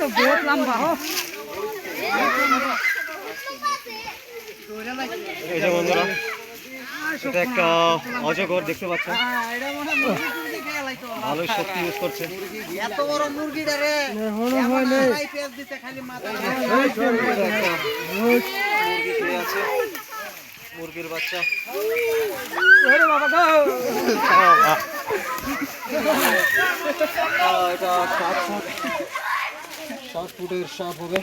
বহুত লম্বা একটা অজগর দেখতে পাচ্ছেন। ভালো শক্তি ইউজ করছে। মুরগি আছে মুরগির বাচ্চা। ওরে বাবা আহ, এটা সাত ফুটের সাপ হবে।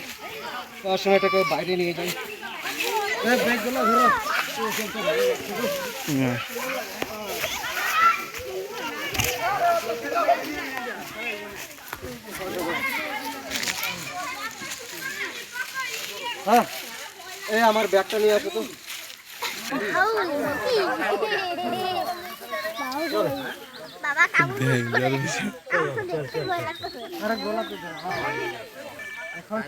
তার সময় এটাকে বাইরে নিয়ে যাই। ব্যাগগুলো ধরো। হ্যাঁ এই আমার ব্যাগটা নিয়ে আসো তো। বাবা কাবু এখন।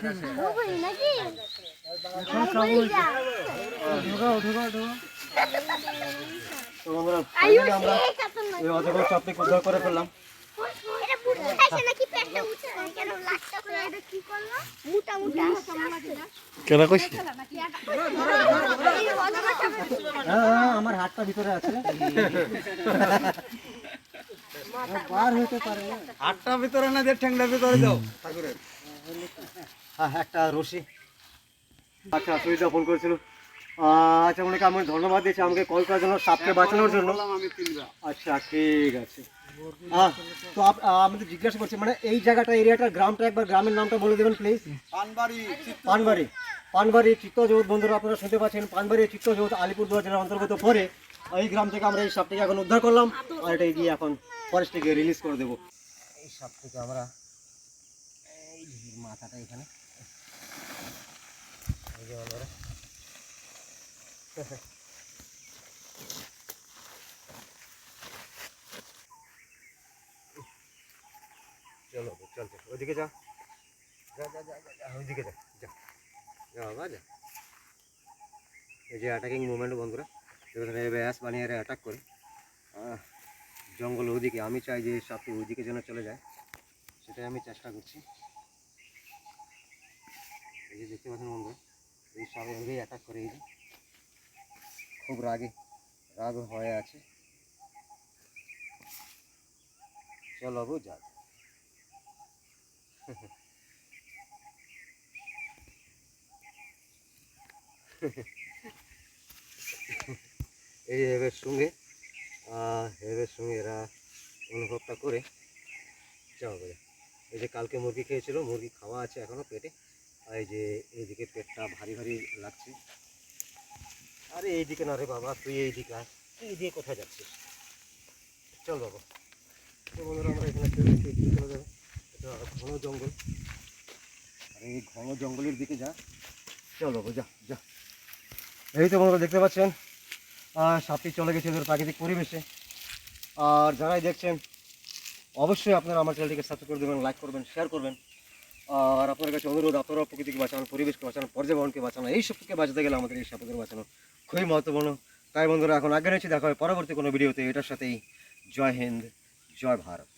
ঢোকাও ঢোকাও ঢোকাও। তো বন্ধুরা আমরা এই অজগর উদ্ধার করে ফেললাম। কেন কইছি? আমার হাতটা ভিতরে আছে। বার হইতে পারে। না ভিতরে না যে ঠ্যাংটার ভিতরে দাও ঠাকুরের হ্যাঁ একটা রশি। আচ্ছা ফোন করেছিল। আচ্ছা মনে আমি ধন্যবাদ দিয়েছি আমাকে কল করার জন্য সাপকে বাঁচানোর জন্য। আচ্ছা ঠিক আছে। তো আপ- আমি তো জিজ্ঞাসা করছি মানে এই জায়গাটা এরিয়াটা গ্রামটা একবার গ্রামের নামটা বলে দেবেন প্লিজ পানবাড়ি পানবাড়ি। পানবাড়ি চিত্তজগৎ বন্ধুরা আপনারা শুনতে পাচ্ছেন পানবাড়ি চিত্তজগৎ আলিপুরদুয়ার জেলার অন্তর্গত পরে এই গ্রাম থেকে আমরা এই সাপটিকে এখন উদ্ধার করলাম আর এটা গিয়ে এখন ফরেস্টে গিয়ে রিলিজ করে দেবো। এই সাপ থেকে আমরা মাথাটা এখানে। এই যে বন্ধুরা। চলো চল চল। ওইদিকে যা। যা যা যা যা, যা ওইদিকে যা যা। যা বাবা যা। এই যে অ্যাটাকিং মুভমেন্ট বন্ধুরা। যেখানে ব্যাস বানিয়ে অ্যাটাক করে। আহ, জঙ্গল ওইদিকে। আমি চাই যে সাপটি ওইদিকে যেন চলে যায়। সেটাই আমি চেষ্টা করছি। এই যে দেখতে পাচ্ছেন বন্ধুরা, এই সাপ অ্যাটাক করে এই খুব রাগে, রাগ হয়ে আছে। চলো এই এবার সঙ্গে এবার সঙ্গে এরা অনুভবটা করে। যাও করে এই যে কালকে মুরগি খেয়েছিল, মুরগি খাওয়া আছে এখনও পেটে। এই যে, এইদিকে পেটটা ভারী ভারী লাগছে। আরে এইদিকে না রে বাবা, তুই এইদিকে আয়। তুই এইদিকে কোথায় যাচ্ছিস? চল বাবা। তো বন্ধুরা, আমরা এখানে চলে চলে যাবে। এটা ঘন জঙ্গল। আর এই ঘন জঙ্গলের দিকে যা। চল বাবু, যা যা। এই তো বন্ধুরা, দেখতে পাচ্ছেন? সাপটি চলে গেছে এদের প্রাকৃতিক পরিবেশে। আর যারাই দেখছেন, অবশ্যই আপনারা আমার চ্যানেলটিকে সাবস্ক্রাইব করে দেবেন লাইক করবেন শেয়ার করবেন। আর আপনার কাছে অনুরোধ আপনারা প্রকৃতিকে বাঁচানো, পরিবেশকে বাঁচানো, পর্যাবরণকে বাঁচানো, এই সবকে বাঁচাতে গেলে আমাদের এই সাপদের বাঁচানো খুবই মহত্বপূর্ণ। তাই বন্ধুরা, এখন আগে রয়েছে, দেখা হয় পরবর্তী কোনো ভিডিওতে। এটার সাথেই জয় হিন্দ, জয় ভারত।